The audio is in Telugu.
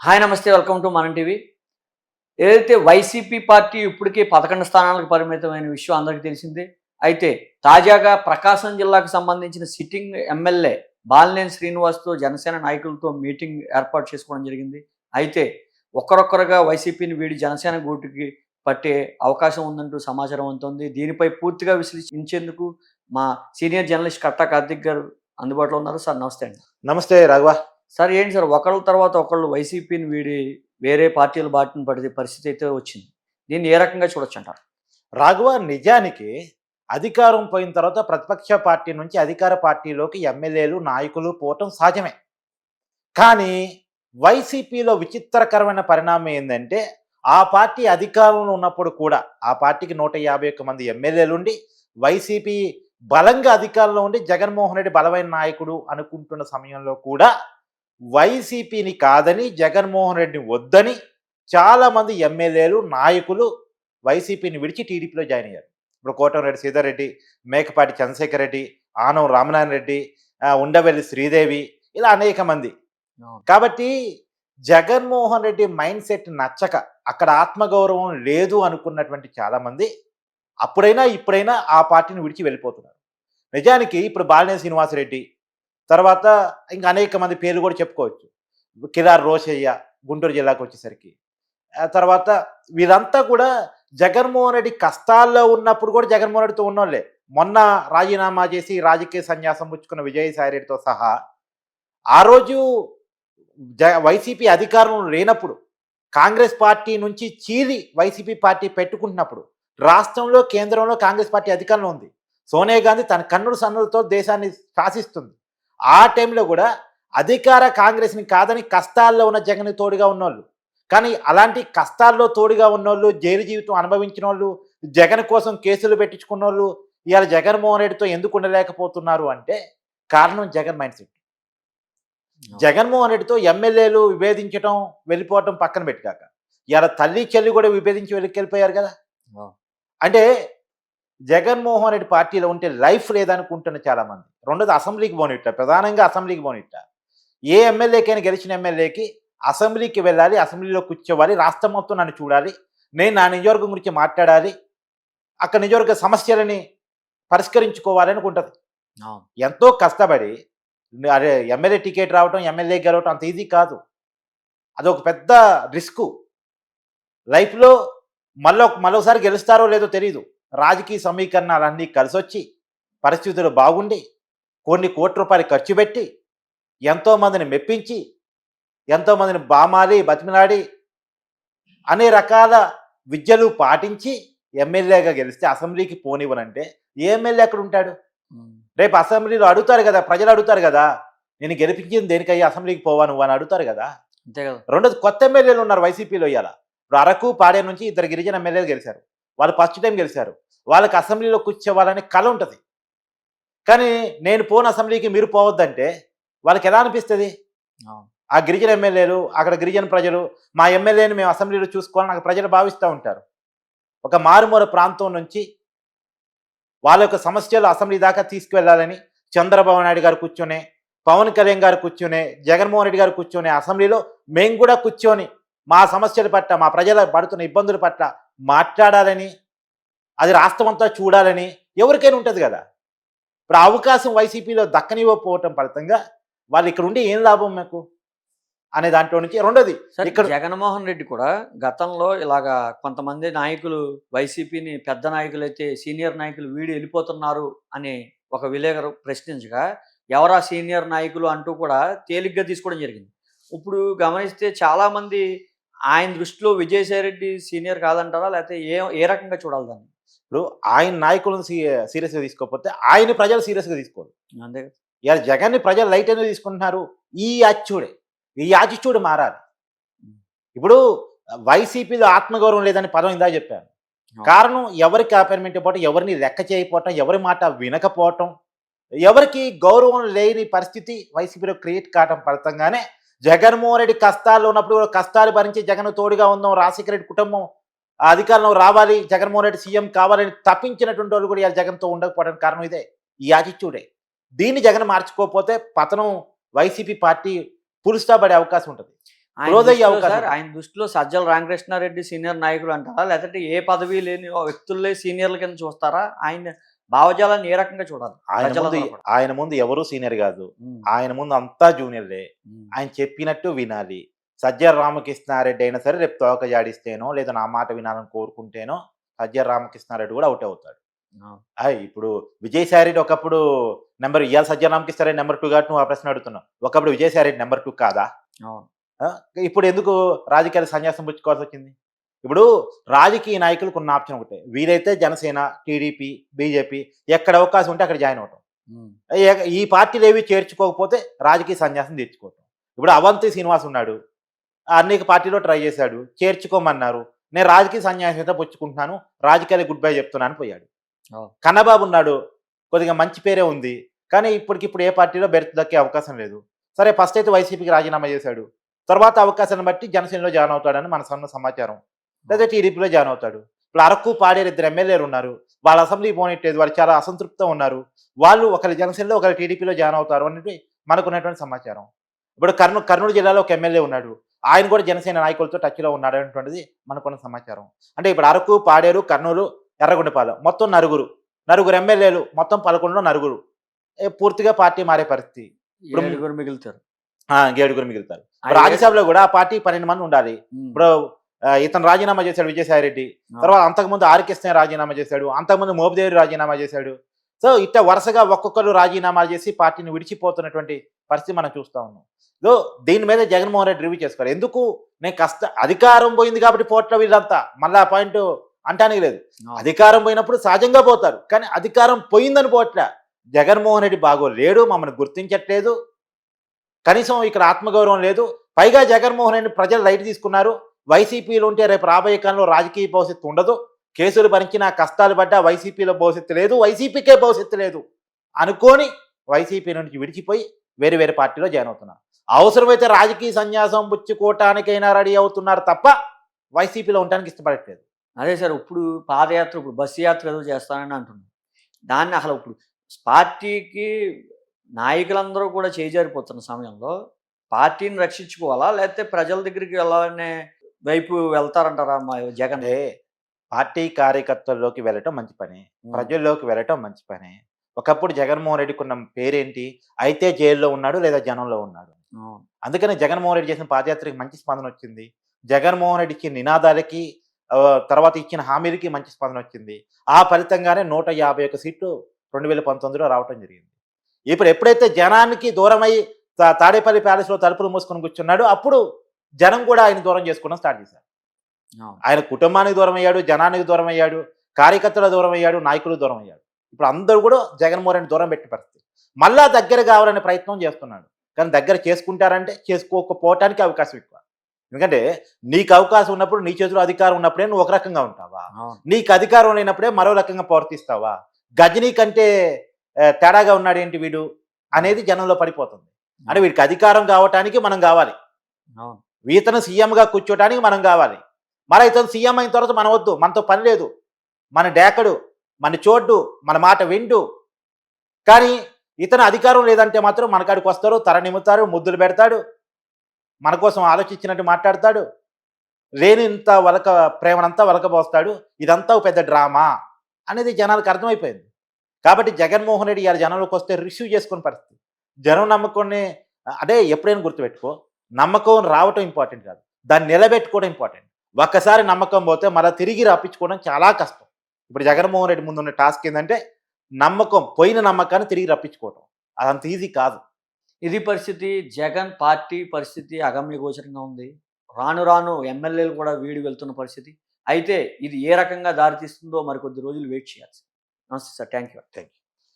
హాయ్ నమస్తే వెల్కమ్ టు మనం టీవీ. ఏదైతే వైసీపీ పార్టీ ఇప్పటికే పదకొండు స్థానాలకు పరిమితమైన విషయం అందరికీ తెలిసిందే అయితే తాజాగా ప్రకాశం జిల్లాకు సంబంధించిన సిట్టింగ్ ఎమ్మెల్యే బాలినేని శ్రీనివాస్తో జనసేన నాయకులతో మీటింగ్ ఏర్పాటు చేసుకోవడం జరిగింది. అయితే ఒక్కరొక్కరుగా వైసీపీని వీడి జనసేన గూటికి పట్టే అవకాశం ఉందంటూ సమాచారం అందుతుంది. దీనిపై పూర్తిగా విశ్లేషించేందుకు మా సీనియర్ జర్నలిస్ట్ కట్టా కార్తిక్ గారు అందుబాటులో ఉన్నారు. సార్ నమస్తే అండి. నమస్తే రాఘవ. సార్ ఏంటి సార్? ఒకళ్ళ తర్వాత ఒకళ్ళు వైసీపీని వీడి వేరే పార్టీల బాటిని పడితే పరిస్థితి అయితే వచ్చింది. దీన్ని ఏ రకంగా చూడొచ్చు అంటారు రాఘవ నిజానికి అధికారం పోయిన తర్వాత ప్రతిపక్ష పార్టీ నుంచి అధికార పార్టీలోకి ఎమ్మెల్యేలు నాయకులు పోవటం సహజమే. కానీ వైసీపీలో విచిత్రకరమైన పరిణామం ఏంటంటే ఆ పార్టీ అధికారంలో ఉన్నప్పుడు కూడా ఆ పార్టీకి నూట యాభై ఒక్క మంది ఎమ్మెల్యేలు ఉండి వైసీపీ బలంగా అధికారంలో ఉండి జగన్మోహన్ రెడ్డి బలమైన నాయకుడు అనుకుంటున్న సమయంలో కూడా వైసీపీని కాదని జగన్మోహన్ రెడ్డిని వద్దని చాలామంది ఎమ్మెల్యేలు నాయకులు వైసీపీని విడిచి టీడీపీలో జాయిన్ అయ్యారు. ఇప్పుడు కోటంరెడ్డి సీతారెడ్డి మేకపాటి చంద్రశేఖర్ రెడ్డి ఆనం రామనారాయణ రెడ్డి ఉండవెల్లి శ్రీదేవి ఇలా అనేక మంది. కాబట్టి జగన్మోహన్ రెడ్డి మైండ్ సెట్ నచ్చక అక్కడ ఆత్మగౌరవం లేదు అనుకున్నటువంటి చాలామంది అప్పుడైనా ఇప్పుడైనా ఆ పార్టీని విడిచి వెళ్ళిపోతున్నారు. నిజానికి ఇప్పుడు బాలినేని శ్రీనివాసరెడ్డి తర్వాత ఇంకా అనేక మంది పేర్లు కూడా చెప్పుకోవచ్చు. కిరార్ రోషయ్య గుంటూరు జిల్లాకు వచ్చేసరికి. తర్వాత వీరంతా కూడా జగన్మోహన్ రెడ్డి కష్టాల్లో ఉన్నప్పుడు కూడా జగన్మోహన్ రెడ్డితో ఉన్నోళ్ళే. మొన్న రాజీనామా చేసి రాజకీయ సన్యాసం పుచ్చుకున్న విజయసాయి రెడ్డితో సహా. ఆ రోజు జ వైసీపీ అధికారంలో లేనప్పుడు కాంగ్రెస్ పార్టీ నుంచి చీలి వైసీపీ పార్టీ పెట్టుకుంటున్నప్పుడు రాష్ట్రంలో కేంద్రంలో కాంగ్రెస్ పార్టీ అధికారంలో ఉంది. సోనియా గాంధీ తన కన్నుడు సన్నులతో దేశాన్ని శాసిస్తుంది. ఆ టైంలో కూడా అధికార కాంగ్రెస్ని కాదని కష్టాల్లో ఉన్న జగన్ తోడుగా ఉన్నోళ్ళు. కానీ అలాంటి కష్టాల్లో తోడుగా ఉన్నోళ్ళు జైలు జీవితం అనుభవించిన వాళ్ళు జగన్ కోసం కేసులు పెట్టించుకున్న వాళ్ళు ఇవాళ జగన్మోహన్ రెడ్డితో ఎందుకు ఉండలేకపోతున్నారు అంటే కారణం జగన్ మైండ్ సెట్. జగన్మోహన్ రెడ్డితో ఎమ్మెల్యేలు విభేదించడం వెళ్ళిపోవటం పక్కన పెట్టాక ఇవాళ తల్లి చెల్లి కూడా విభేదించి వెళ్ళిపోయారు కదా. అంటే జగన్మోహన్ రెడ్డి పార్టీలో ఉంటే లైఫ్ లేదనుకుంటున్న చాలా మంది రెండోది అసెంబ్లీకి పోనిట్ట ప్రధానంగా అసెంబ్లీకి పోనిట్ట ఏ ఎమ్మెల్యేకైనా గెలిచిన ఎమ్మెల్యేకి అసెంబ్లీకి వెళ్ళాలి అసెంబ్లీలో కూర్చోవాలి రాష్ట్రం మొత్తం నన్ను చూడాలి నేను నా నియోజకవర్గం గురించి మాట్లాడాలి అక్కడ నియోజకవర్గ సమస్యలని పరిష్కరించుకోవాలి అనుకుంటుంది. అవును. ఎంతో కష్టపడి అరే ఎమ్మెల్యే టికెట్ రావటం ఎమ్మెల్యే గెలవటం అంత ఈజీ కాదు. అదొక పెద్ద రిస్క్. లైఫ్లో మళ్ళీ మరోసారి గెలుస్తారో లేదో తెలియదు రాజకీయ సమీకరణాలన్నీ కలిసి వచ్చి పరిస్థితులు బాగుండి కొన్ని కోట్ల రూపాయలు ఖర్చు పెట్టి ఎంతోమందిని మెప్పించి ఎంతోమందిని బామాలి బతిమిలాడి అనే రకాల విద్యలు పాటించి ఎమ్మెల్యేగా గెలిస్తే అసెంబ్లీకి పోనివ్వనంటే ఏ ఎమ్మెల్యే అక్కడ ఉంటాడు. రేపు అసెంబ్లీలో అడుగుతారు కదా ప్రజలు అడుగుతారు కదా నేను గెలిపించింది దేనికయ్యా అసెంబ్లీకి పోవా నువ్వు అని అడుగుతారు కదా. అంతే కదా. రెండోది కొత్త ఎమ్మెల్యేలు ఉన్నారు వైసీపీలో ఇవాళ ఇప్పుడు అరకు పాడే నుంచి ఇద్దరు గిరిజన ఎమ్మెల్యేలు గెలిచారు వాళ్ళు ఫస్ట్ టైం గెలిచారు. వాళ్ళకి అసెంబ్లీలో కూర్చోవాలనే కళ ఉంటుంది. కానీ నేను పోను అసెంబ్లీకి మీరు పోవద్దంటే వాళ్ళకి ఎలా అనిపిస్తుంది? ఆ గిరిజన ఎమ్మెల్యేలు అక్కడ గిరిజన ప్రజలు మా ఎమ్మెల్యేని మేము అసెంబ్లీలో చూసుకోవాలని అక్కడ ప్రజలు భావిస్తూ ఉంటారు. ఒక మారుమూల ప్రాంతం నుంచి వాళ్ళ యొక్క సమస్యలు అసెంబ్లీ దాకా తీసుకువెళ్ళాలని చంద్రబాబు నాయుడు గారు కూర్చొని పవన్ కళ్యాణ్ గారు కూర్చొని జగన్మోహన్ రెడ్డి గారు కూర్చొని అసెంబ్లీలో మేము కూడా కూర్చొని మా సమస్యల పట్ల మా ప్రజల పడుతున్న ఇబ్బందుల పట్ల మాట్లాడాలని అది రాష్ట్రం అంతా చూడాలని ఎవరికైనా ఉంటుంది కదా. ఇప్పుడు అవకాశం వైసీపీలో దక్కనివ్వకపోవటం ఫలితంగా వాళ్ళు ఇక్కడ ఉండి ఏం లాభం మాకు? అనే దాంట్లో నుంచి రెండోది ఇక్కడ జగన్మోహన్ రెడ్డి కూడా గతంలో ఇలాగా కొంతమంది నాయకులు వైసీపీని పెద్ద నాయకులు అయితే సీనియర్ నాయకులు వీడి వెళ్ళిపోతున్నారు అని ఒక విలేకరు ప్రశ్నించగా ఎవరా సీనియర్ నాయకులు అంటూ కూడా తేలిగ్గా తీసుకోవడం జరిగింది. ఇప్పుడు గమనిస్తే చాలా మంది ఆయన దృష్టిలో విజయసాయి రెడ్డి సీనియర్ కాదంటారా? లేకపోతే ఏ ఏ రకంగా చూడాలి దాన్ని? ఇప్పుడు ఆయన నాయకులను సీరియస్గా తీసుకోకపోతే ఆయన ప్రజలు సీరియస్గా తీసుకోరు. అంతే కదా. ఇవాళ జగన్ని ప్రజలు లైట్ ఎందుకు తీసుకుంటున్నారు? ఈ యాటిట్యూడే ఈ యాటిట్యూడ్ మారాలి. ఇప్పుడు వైసీపీలో ఆత్మగౌరవం లేదని పదం ఇందా చెప్పాను. కారణం ఎవరికి అపాయింట్మెంట్ ఇవ్వటం ఎవరిని లెక్క చేయకపోవటం ఎవరి మాట వినకపోవటం ఎవరికి గౌరవం లేని పరిస్థితి వైసీపీలో క్రియేట్ కావటం ఫలితంగానే జగన్మోహన్ రెడ్డి కష్టాల్లో ఉన్నప్పుడు కూడా కష్టాలు భరించి జగన్ తోడుగా ఉందాం రాజశేఖర రెడ్డి కుటుంబం అధికారంలో రావాలి జగన్మోహన్ రెడ్డి సీఎం కావాలని తప్పించినటువంటి వాళ్ళు కూడా జగన్తో ఉండకపోవడానికి కారణం ఇదే ఈ యాటిట్యూడే. దీన్ని జగన్ మార్చుకోకపోతే పతనం వైసీపీ పార్టీ పులుస్తా పడే అవకాశం ఉంటుంది. ఆయన దృష్టిలో సజ్జల రామకృష్ణారెడ్డి సీనియర్ నాయకుడు అంటారా లేకపోతే ఏ పదవి లేని ఓ వ్యక్తులే సీనియర్ల కింద చూస్తారా? ఆయన భావజాలాన్ని ఏ రకంగా చూడాలి? ఆయన ముందు. ఆయన ముందు ఎవరు సీనియర్ కాదు. ఆయన ముందు అంతా జూనియర్లే. ఆయన చెప్పినట్టు వినాలి. సజ్జల రామకృష్ణారెడ్డి అయినా సరే రేపు తోక జాడిస్తేనో లేదా నా మాట వినాలని కోరుకుంటేనో సజ్జల రామకృష్ణారెడ్డి కూడా అవుట్ అవుతాడు. ఇప్పుడు విజయసాయి రెడ్డి ఒకప్పుడు నెంబర్ ఇవాళ సజ్జల రామకృష్ణారెడ్డి నెంబర్ టూ కాబట్టి నువ్వు ఆ ప్రశ్న అడుగుతున్నావు. ఒకప్పుడు విజయసాయి రెడ్డి నెంబర్ టూ కాదా? ఇప్పుడు ఎందుకు రాజకీయాలు సన్యాసం పుచ్చుకోవాల్సి వచ్చింది? ఇప్పుడు రాజకీయ నాయకులకు ఉన్న ఆప్షన్ ఒకటే. వీలైతే జనసేన టీడీపీ బీజేపీ ఎక్కడ అవకాశం ఉంటే అక్కడ జాయిన్ అవటం. ఈ పార్టీలు ఏవి చేర్చుకోకపోతే రాజకీయ సన్యాసం తెచ్చుకోవటం ఇప్పుడు అవంతి శ్రీనివాస్ ఉన్నాడు. అనేక పార్టీలో ట్రై చేశాడు. చేర్చుకోమన్నారు. నేను రాజకీయ సన్యాసం అయితే పుచ్చుకుంటున్నాను. రాజకీయాలు గుడ్ బై చెప్తున్నాను పోయాడు. కన్నబాబు ఉన్నాడు. కొద్దిగా మంచి పేరే ఉంది. కానీ ఇప్పటికిప్పుడు ఏ పార్టీలో బెర్త్ దక్కే అవకాశం లేదు. సరే ఫస్ట్ అయితే వైసీపీకి రాజీనామా చేశాడు. తర్వాత అవకాశాన్ని బట్టి జనసేనలో జాయిన్ అవుతాడని మన సన్న సమాచారం. లేదా టీడీపీలో జాయిన్ అవుతాడు. ఇప్పుడు అరకు పాడేరు ఇద్దరు ఎమ్మెల్యేలు ఉన్నారు. వాళ్ళ అసెంబ్లీ పోనట్లేదు వాళ్ళు చాలా అసంతృప్తితో ఉన్నారు. వాళ్ళు ఒకరి జనసేనలో ఒకరి టీడీపీలో జాయిన్ అవుతారు అనేది మనకున్నటువంటి సమాచారం. ఇప్పుడు కర్నూలు కర్నూలు జిల్లాలో ఒక ఎమ్మెల్యే ఉన్నాడు. ఆయన కూడా జనసేన నాయకులతో టచ్లో ఉన్నాడు అనేటువంటిది మనకున్న సమాచారం. అంటే ఇప్పుడు అరకు పాడేరు కర్నూలు ఎర్రగొండపాలెం మొత్తం నలుగురు. నలుగురు ఎమ్మెల్యేలు. మొత్తం పదకొండులో నలుగురు. పూర్తిగా పార్టీ మారే పరిస్థితి. ఇప్పుడు- మిగులుతారు. ఆ, ఏడుగురు మిగులుతారు. రాజ్యసభలో కూడా ఆ పార్టీ పన్నెండు మంది ఉండాలి. ఇప్పుడు ఇతను రాజీనామా చేశాడు విజయసాయి రెడ్డి. తర్వాత అంతకుముందు ఆర్కెస్నే రాజీనామా చేశాడు. అంతకుముందు మోపిదేవి రాజీనామా చేశాడు. సో ఇట్ట వరుసగా ఒక్కొక్కరు రాజీనామాలు చేసి పార్టీని విడిచిపోతున్నటువంటి పరిస్థితి మనం చూస్తా ఉన్నాం. సో దీని మీద జగన్మోహన్ రెడ్డి రివ్యూ చేసుకోవాలి. ఎందుకు? నేను కష్ట అధికారం పోయింది కాబట్టి పోట్ల వీళ్ళంతా. మళ్ళీ ఆ పాయింట్ అంటానికి లేదు. అధికారం పోయినప్పుడు సహజంగా పోతారు. కానీ అధికారం పోయిందని పోట్ల. జగన్మోహన్ రెడ్డి బాగో లేడు మమ్మల్ని గుర్తించట్లేదు. కనీసం ఇక్కడ ఆత్మగౌరవం లేదు. పైగా జగన్మోహన్ రెడ్డి ప్రజలు లైట్ తీసుకున్నారు. వైసీపీలో ఉంటే రేపు రాబోయే కాలంలో రాజకీయ భవిష్యత్తు ఉండదు. కేసులు భరించినా కష్టాలు పడ్డా వైసీపీలో భవిష్యత్తు లేదు వైసీపీకే భవిష్యత్తు లేదు అనుకొని వైసీపీ నుంచి విడిచిపోయి వేరే వేరే పార్టీలో జాయిన్ అవుతున్నారు. అవసరమైతే రాజకీయ సన్యాసం పుచ్చుకోవటానికైనా రెడీ అవుతున్నారు తప్ప వైసీపీలో ఉండడానికి ఇష్టపడట్లేదు. అదే సార్ ఇప్పుడు పాదయాత్ర ఇప్పుడు బస్సు యాత్ర ఏదో చేస్తానని అంటున్నాను దాన్ని అసలు ఇప్పుడు పార్టీకి నాయకులందరూ కూడా చేజారిపోతున్న సమయంలో పార్టీని రక్షించుకోవాలా లేకపోతే ప్రజల దగ్గరికి వెళ్ళాలనే వైపు వెళ్తారంటారా మా జగన్? అంటే పార్టీ కార్యకర్తల్లోకి వెళ్ళటం మంచి పని ప్రజల్లోకి వెళ్ళటం మంచి పని. ఒకప్పుడు జగన్మోహన్ రెడ్డికి ఉన్న పేరేంటి? అయితే జైల్లో ఉన్నాడు లేదా జనంలో ఉన్నాడు. అందుకని జగన్మోహన్ రెడ్డి చేసిన పాదయాత్రకి మంచి స్పందన వచ్చింది. జగన్మోహన్ రెడ్డి ఇచ్చిన నినాదాలకి తర్వాత ఇచ్చిన హామీలకి మంచి స్పందన వచ్చింది. ఆ ఫలితంగానే నూట యాభై ఒక్క సీట్లు రెండు వేల పంతొమ్మిదిలో రావటం జరిగింది. ఇప్పుడు ఎప్పుడైతే జనానికి దూరమై తాడేపల్లి ప్యాలెస్లో తలుపులు మూసుకొని కూర్చున్నాడు అప్పుడు జనం కూడా ఆయన దూరం చేసుకోవడం స్టార్ట్ చేశారు. ఆయన కుటుంబానికి దూరం అయ్యాడు జనానికి దూరం అయ్యాడు కార్యకర్తల దూరం అయ్యాడు నాయకులు దూరం అయ్యాడు ఇప్పుడు అందరూ కూడా జగన్మోహన్ రెడ్డి దూరం పెట్టే పరిస్థితి. మళ్ళా దగ్గర కావాలనే ప్రయత్నం చేస్తున్నాడు. కానీ దగ్గర చేసుకుంటారంటే చేసుకోకపోవటానికి అవకాశం ఎక్కువ. ఎందుకంటే నీకు అవకాశం ఉన్నప్పుడు నీ చేతిలో అధికారం ఉన్నప్పుడే నువ్వు ఒక రకంగా ఉంటావా. నీకు అధికారం లేనప్పుడే మరో రకంగా ప్రవర్తిస్తావా? గజనీ కంటే తేడాగా ఉన్నాడు ఏంటి వీడు? అనేది జనంలో పడిపోతుంది. అంటే వీడికి అధికారం కావటానికి మనం కావాలి. వీతను ఇతను సీఎంగా కూర్చోటానికి మనం కావాలి. మరి ఇతను సీఎం అయిన తర్వాత మన వద్దు మనతో పని లేదు. మన డేకడు మన చోటు మన మాట విండు. కానీ ఇతను అధికారం లేదంటే మాత్రం మన కాడికి వస్తారు తరనిముతారు ముద్దులు పెడతాడు మన కోసం ఆలోచించినట్టు మాట్లాడతాడు. లేనింత వలక ప్రేమనంతా వలకబోస్తాడు. ఇదంతా ఒక పెద్ద డ్రామా అనేది జనాలకు అర్థమైపోయింది. కాబట్టి జగన్మోహన్ రెడ్డి ఇవాళ జనంలోకి వస్తే రిసీవ్ చేసుకునే పరిస్థితి. జనం నమ్ముకొని అదే ఎప్పుడైనా గుర్తుపెట్టుకో నమ్మకం రావటం ఇంపార్టెంట్ కాదు. దాన్ని నిలబెట్టుకోవడం ఇంపార్టెంట్. ఒక్కసారి నమ్మకం పోతే మళ్ళీ తిరిగి రప్పించుకోవడం చాలా కష్టం. ఇప్పుడు జగన్మోహన్ రెడ్డి ముందున్న టాస్క్ ఏంటంటే నమ్మకం పోయిన నమ్మకాన్ని తిరిగి రప్పించుకోవటం. అదంత ఈజీ కాదు. ఇది పరిస్థితి. జగన్ పార్టీ పరిస్థితి అగమ్య గోచరంగా ఉంది. రాను రాను ఎమ్మెల్యేలు కూడా వీడి వెళ్తున్న పరిస్థితి. అయితే ఇది ఏ రకంగా దారితీస్తుందో మరికొద్ది రోజులు వెయిట్ చేయాల్సి నమస్తే sir. Thank you thank you